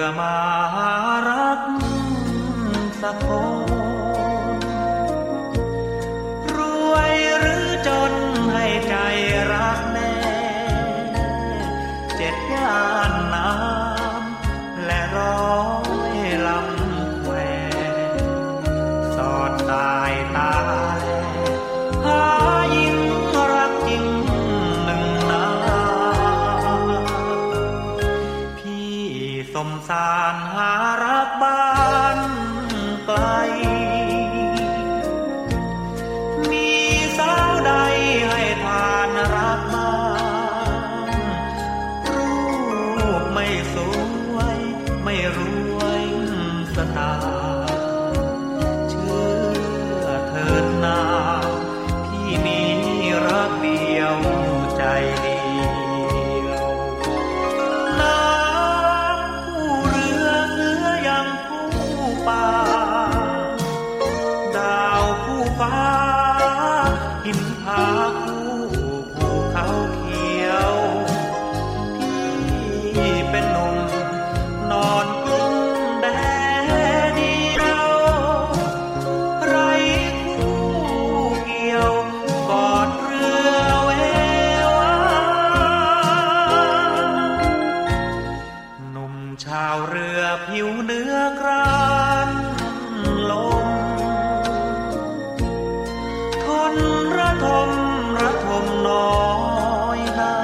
ื่อมารักสักคนรวยหรือจนให้ใจรักแน่เจ็ดยา สานหารักบ้านือกรานลม ทนระทมระทมน้อยนา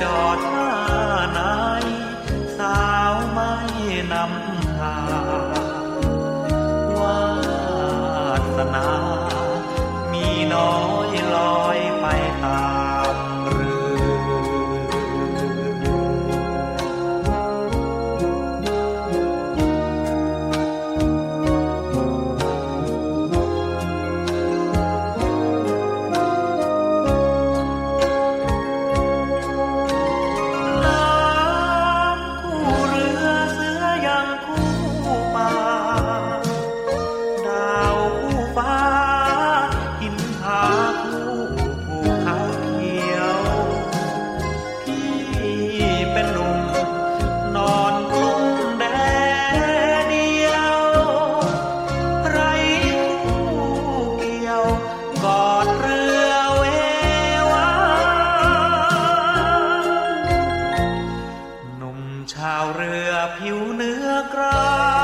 จอดท่านายสาวไม่นำทางวาสนา มีน้อยลอย ข่าวเรือผิวเนื้อกรา